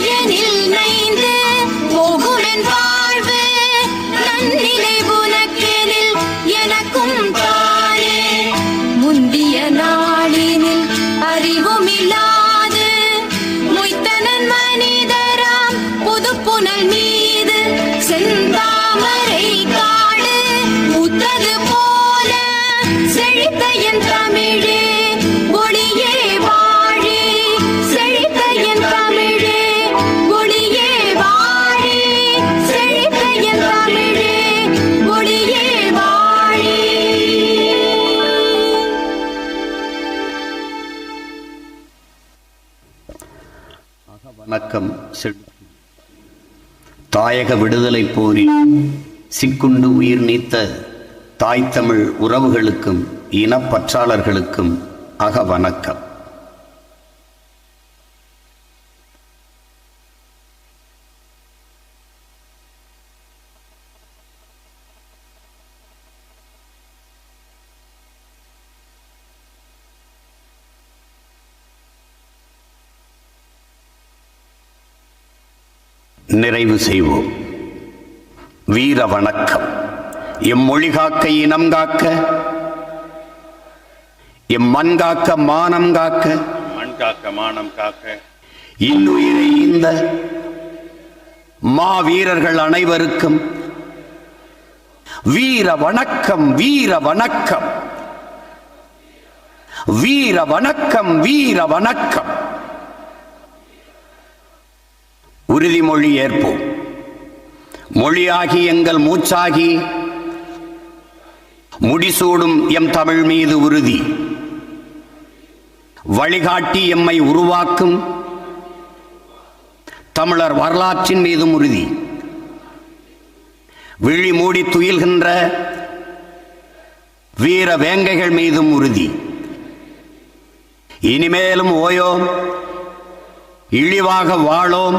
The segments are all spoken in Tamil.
நைந்தாயனில் நைந்து போகுமென் வாழ்வு நன்னிலை உனக்கெனில் எனக்கும் தானே முந்திய நாளினில் அறிவுமில்லாது மொய்த்தனன் மனிதராம் தாயக விடுதலை போரில் சிக்குண்டு உயிர் நீத்த தாய் தமிழ் உறவுகளுக்கும் இனப்பற்றாளர்களுக்கும் அக வணக்கம். நிறைவு செய்வோம். வீர வணக்கம். எம் மொழி காக்க இனம் காக்க எம் மண் காக்க மானம் காக்க மண் காக்க மானம் காக்க. இன்னுயிரை இந்த மா வீரர்கள் அனைவருக்கும் வீர வணக்கம் வீர வணக்கம். வீர வணக்கம் வீர வணக்கம். உறுதிமொழி ஏற்போம். மொழியாகி எங்கள் மூச்சாகி முடிசூடும் எம் தமிழ் மீது உறுதி. வழிகாட்டி எம்மை உருவாக்கும் தமிழர் வரலாற்றின் மீதும் உறுதி. விழி மூடி துயில்கின்ற வீர வேங்கைகள் மீதும் உறுதி. இனிமேலும் ஓயோம் இழிவாக வாழோம்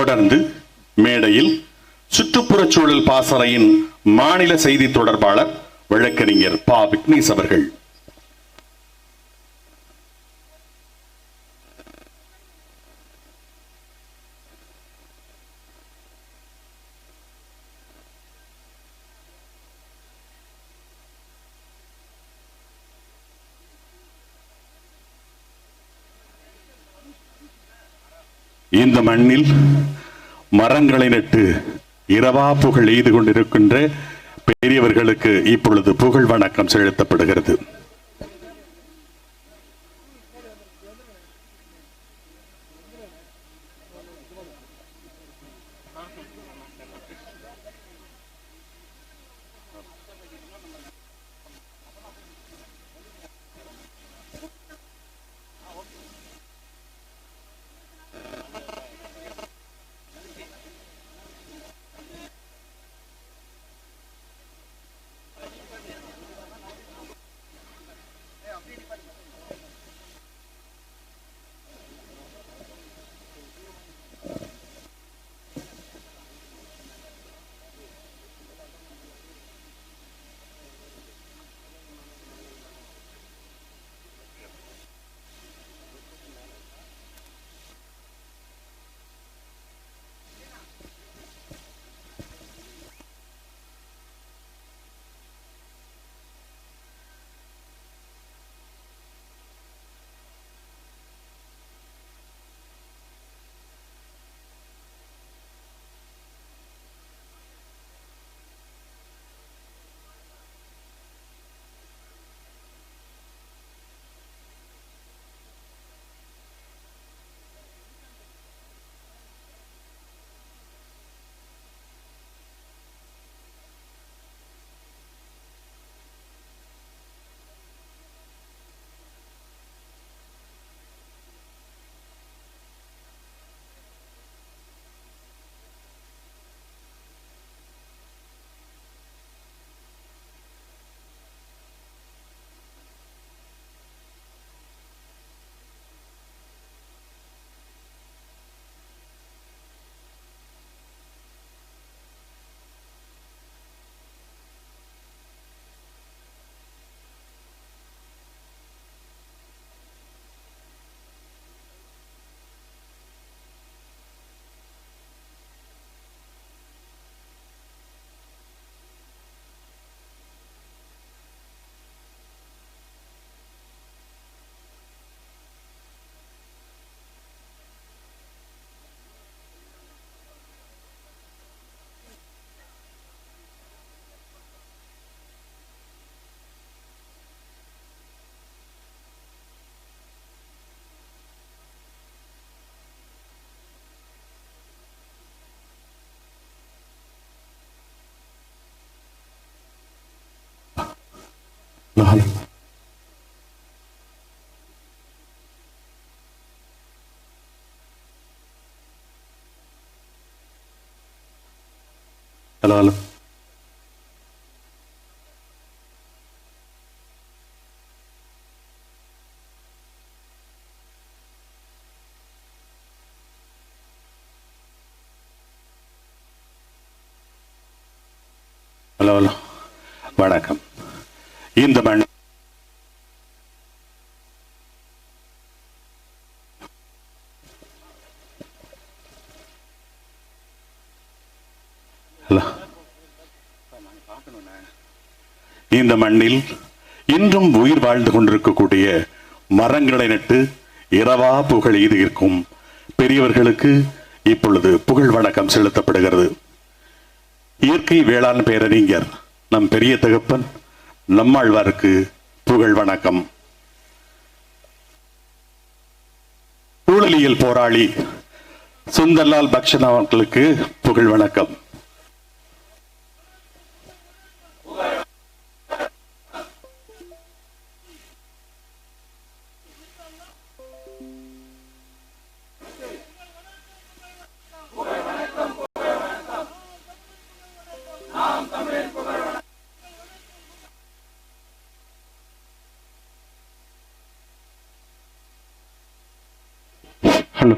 தொடர்ந்து மேடையில் சுற்றுப்புறச் சூழல் பாசறையின் மாநில செய்தி தொடர்பாளர் வழக்கறிஞர் பா. விக்னேஷ் அவர்கள். இந்த மண்ணில் மரங்களை நட்டு இரவா புகழ் எய்து கொண்டிருக்கின்ற பெரியவர்களுக்கு இப்பொழுது புகழ் வணக்கம் செலுத்தப்படுகிறது. Hello hello hello hello hello வணக்கம். இந்த மண் இந்த மண்ணில் இன்றும் உயிர் வாழ்ந்து கொண்டிருக்கக்கூடிய மரங்களை நட்டு இரவா புகழ் எய்து இருக்கும் பெரியவர்களுக்கு இப்பொழுது புகழ் வணக்கம் செலுத்தப்படுகிறது. இயற்கை வேளாண் பேரறிஞர் நம் பெரிய தகப்பன் நம்மாழ்வாருக்கு புகழ் வணக்கம். ஊழலியல் போராளி சுந்தர்லால் பக்ஷன் அவர்களுக்கு புகழ் வணக்கம். Hello.